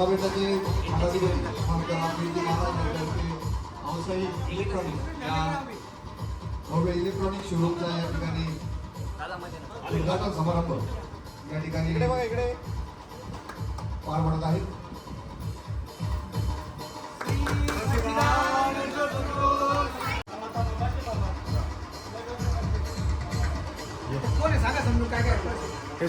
विद्यापीठाचे पदाधिकारी मानकर आपले महाराज इलेक्ट्रॉनिक या भव्य इलेक्ट्रॉनिक शोरूमचा या ठिकाणी उद्घाटन समारंभ या ठिकाणी पार पडत आहे है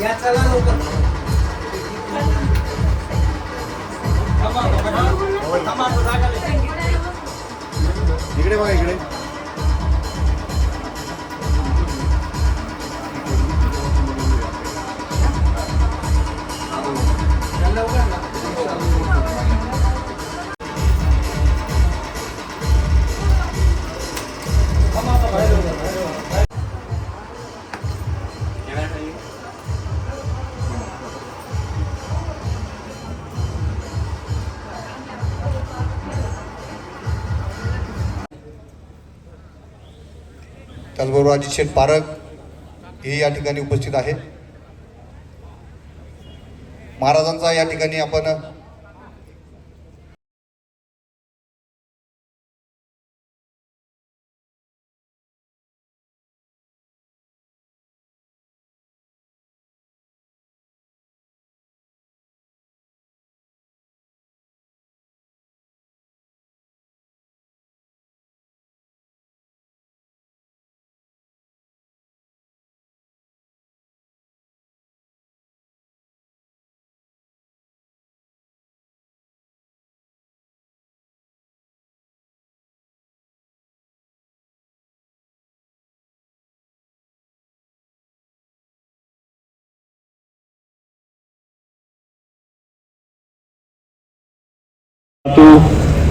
या चला लवकर. इकडे बघा इकडे. त्याचबरोबर अजित शेठ पारक हे या ठिकाणी उपस्थित आहेत. महाराजांचा या ठिकाणी आपण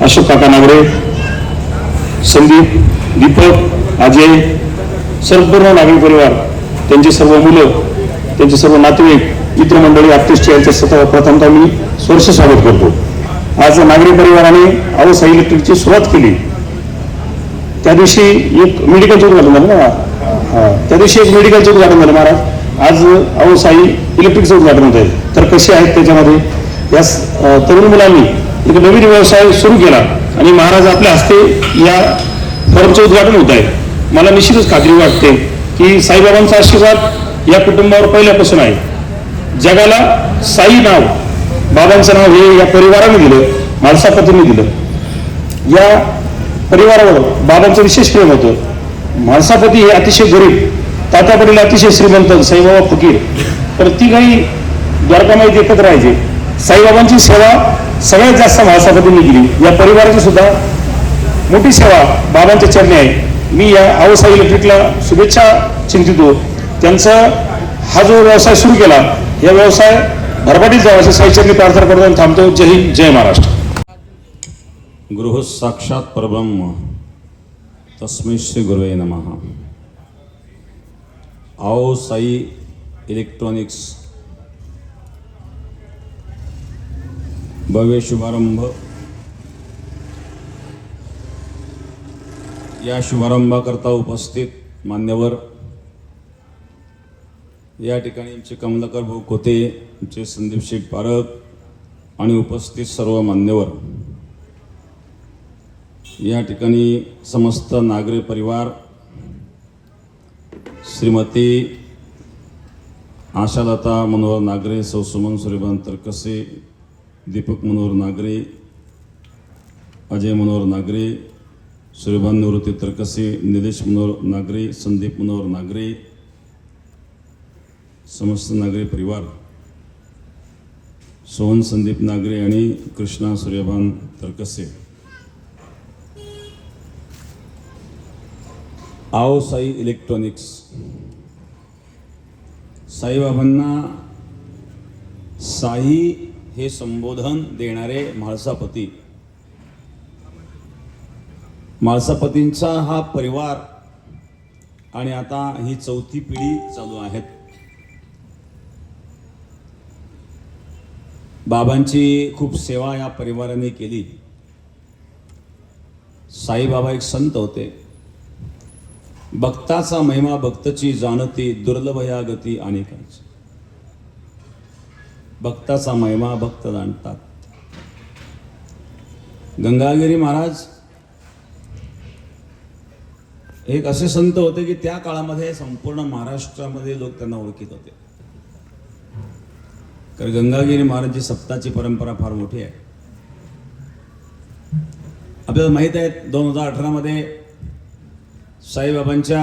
अशोक काका नागरे संदीप दीपक अजय संपूर्ण नागरिक परिवार त्यांची सर्व मुलं त्यांचे सर्व नातेवाईक मित्रमंडळी आत्तिष्ट यांच्या स्वतः प्रथमतः मी स्वर्ष स्वागत करतो. आज नागरी परिवाराने अवस्था इलेक्ट्रिकची सुरुवात केली. त्या दिवशी एक मेडिकलचं उद्घाटन झालं ना हा. त्या दिवशी एक मेडिकलचं उद्घाटन झालं महाराज. आज अवस्थाई इलेक्ट्रिकचं उद्घाटन होत आहे तर कसे आहेत त्याच्यामध्ये? या तरुण मुलांनी एक नवीन व्यवसाय सुरू केला आणि महाराज आपल्या हस्ते या फॉर्मचं उद्घाटन होत आहे. मला निश्चितच खात्री वाटते की साईबाबांचा आशीर्वाद या कुटुंबावर पहिल्यापासून आहे. जगाला साई नाव बाबांचं नाव हे या परिवाराने दिलं माणसापतीने दिलं. या परिवारावर बाबांचं विशेष प्रेम होतं. माणसापती हे अतिशय गरीब तात्या अतिशय श्रीमंत साईबाबा फकीर. तर ती काही द्वारकामाईत एकत्र राहायचे. साईबाबांची सेवा सगळ्यात जास्त म्हाळसापतींनी केली या परिवाराची सुद्धा मोठी सेवा बाबांच्या चरणी आहे. मी या अवस्था इलेक्ट्रिकला शुभेच्छा चिंतितो त्यांचा हा जो व्यवसाय सुरू केला या व्यवसाय भरपाटीत जावा असे साईचरणी प्रार्थना करतो आणि थांबतो. जय हिंद जय महाराष्ट्र. गृह साक्षात परब्रह्म. तस्मै श्री गुरुवे नमः. आओ साई इलेक्ट्रॉनिक्स भव्य शुभारंभ. या शुभारंभाकरता उपस्थित मान्यवर या ठिकाणी आमचे कमलाकर भाऊ कोते आमचे संदीप शेठ पारक आणि उपस्थित सर्व मान्यवर. या ठिकाणी समस्त नागरी परिवार श्रीमती आशालता मनोहर नागरे सौ सुमन सूर्यभान तरकसे दीपक मनोहर नागरे अजय मनोहर नागरे सूर्यभान निवृत्ती तरकसे निलेश मनोहर नागरे संदीप मनोहर नागरे समस्त नागरे परिवार सोहन संदीप नागरे आणि कृष्णा सूर्यभान तरकसे. आओ साई इलेक्ट्रॉनिक्स. साईबाबांना साई हे संबोधन देणारे म्हाळसापती म्हाळसापतींचा हा परिवार आणि आता ही चौथी पिढी चालू आहेत. बाबांची खूप सेवा या परिवाराने केली. साईबाबा एक संत होते. भक्ताचा महिमा भक्तची जाणती दुर्लभ या गती अनेकांची भक्ताचा महिमा भक्त जाणतात. गंगागिरी महाराज एक असे संत होते की त्या काळामध्ये संपूर्ण महाराष्ट्रामध्ये लोक त्यांना ओळखीत होते. कारण गंगागिरी महाराजची सप्ताची परंपरा फार मोठी आहे. आपल्याला माहीत आहे दोन हजार अठरामध्ये साईबाबांच्या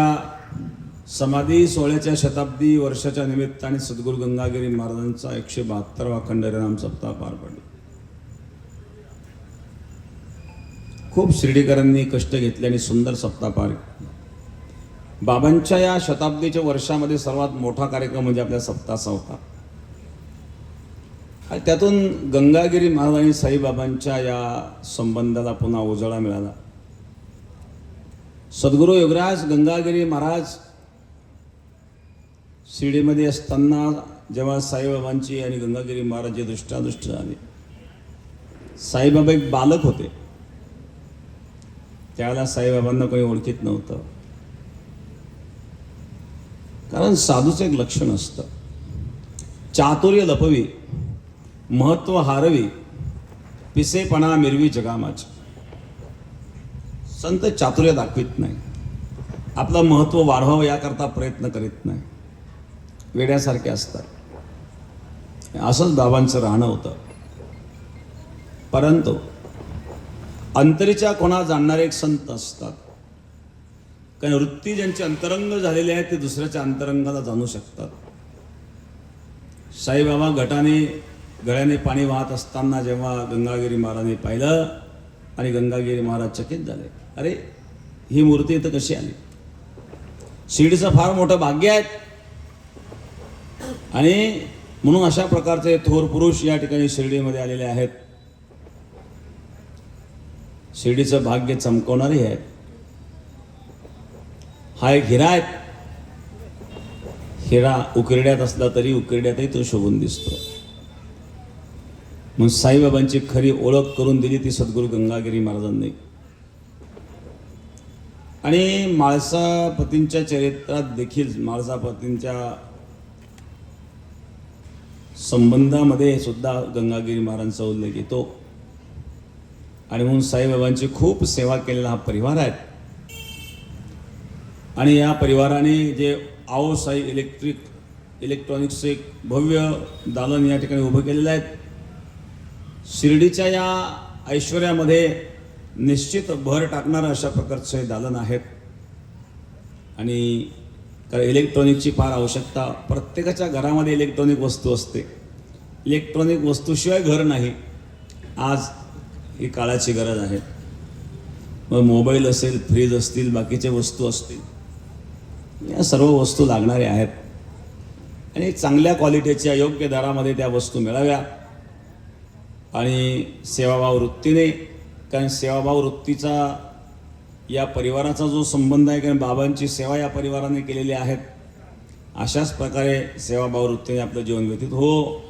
समाधी सोहळ्याच्या शताब्दी वर्षाच्या निमित्ताने सद्गुरू गंगागिरी महाराजांचा एकशे बहात्तरवा खंडहरिनाम सप्ताह पार पडला. खूप शिर्डीकरांनी कष्ट घेतले आणि सुंदर सप्ताह पार बाबांच्या या शताब्दीच्या वर्षामध्ये सर्वात मोठा कार्यक्रम म्हणजे आपल्या सप्ताहाचा होता आणि त्यातून गंगागिरी महाराज आणि साईबाबांच्या या संबंधाला पुन्हा उजाळा मिळाला. सद्गुरू योगराज गंगागिरी महाराज शिर्डीमध्ये असताना जेव्हा साईबाबांची आणि गंगागिरी महाराजची दृष्टादृष्ट झाली साईबाबा एक बालक होते. त्यावेळेला साईबाबांना कोणी ओळखीत नव्हतं. कारण साधूचं एक लक्षण असतं. चातुर्य लपवी महत्त्व हारवी पिसेपणा मिरवी जगामाची. संत चातुर्य दाखवित नाही. आपलं महत्त्व वाढवावं याकरता प्रयत्न करीत नाही. वेड्यासारखे असतात. असंच बाबांचं राहणं होतं. परंतु अंतरीच्या कोणा जाणणारे एक संत असतात. कारण वृत्ती ज्यांचे अंतरंग झालेले आहेत ते दुसऱ्याच्या अंतरंगाला जाणू शकतात. साईबाबा गटाने गळ्याने पाणी वाहत असताना जेव्हा गंगागिरी महाराजांनी पाहिलं आणि गंगागिरी महाराज चकित झाले. अरे ही मूर्ती इथं कशी आली? शिर्डीचं फार मोठं भाग्य आहे. आणि म्हणून अशा प्रकारचे थोर पुरुष या ठिकाणी शिर्डीमध्ये आलेले आहेत. शिर्डीचं भाग्य चमकवणारे आहेत. हा एक हिरा आहे. हिरा उकिरड्यात असला तरी उकिरड्यातही तो शोभून दिसतो. मग साईबाबांची खरी ओळख करून दिली ती सद्गुरू गंगागिरी महाराजांनी. आणि माळसापतींच्या चरित्रात देखील माळसापतींच्या संबंधामध्ये सुद्धा गंगागिरी महाराजांचा उल्लेख येतो. आणि म्हणून साईबाबांची खूप सेवा केलेला हा परिवार आहे. आणि या परिवाराने जे आओ साई इलेक्ट्रिक इलेक्ट्रॉनिक्सचे एक भव्य दालन या ठिकाणी उभं केलेलं आहे. शिर्डीच्या या ऐश्वर्यामध्ये निश्चित भर टाकणारं अशा प्रकारचे दालन आहेत आणि कारण इलेक्ट्रॉनिकची फार आवश्यकता प्रत्येकाच्या घरामध्ये इलेक्ट्रॉनिक वस्तू असते. इलेक्ट्रॉनिक वस्तूशिवाय घर नाही. आज ही काळाची गरज आहे. मग मोबाईल असेल फ्रीज असतील बाकीच्या वस्तू असतील या सर्व वस्तू लागणाऱ्या आहेत. आणि चांगल्या क्वालिटीच्या योग्य दरामध्ये त्या वस्तू मिळाव्या. आणि सेवाभाव वृत्तीने कारण सेवाभाव वृत्तीचा या परिवाराचा जो संबंध आहे कारण बाबांची सेवा या परिवाराने केलेली आहेत अशाच प्रकारे सेवाभाव वृत्तीने आपलं जीवन व्यतीत हो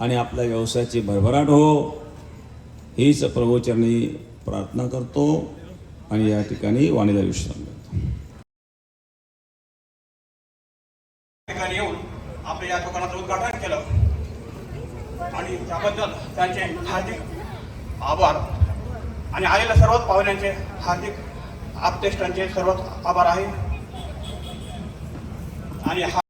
आणि आपल्या व्यवसायाची भरभराट हो हीच प्रभूचरणी प्रार्थना करतो आणि या ठिकाणी वाणीला विश्राम देतो. ठिकाणी येऊन आपल्या या दुकानाचं उद्घाटन केलं. आणि त्याबद्दल त्यांचे हार्दिक आभार. आणि आलेल्या सर्वच पाहुण्यांचे हार्दिक आपतेष्टांचे सर्वच आभार आहे. आणि हा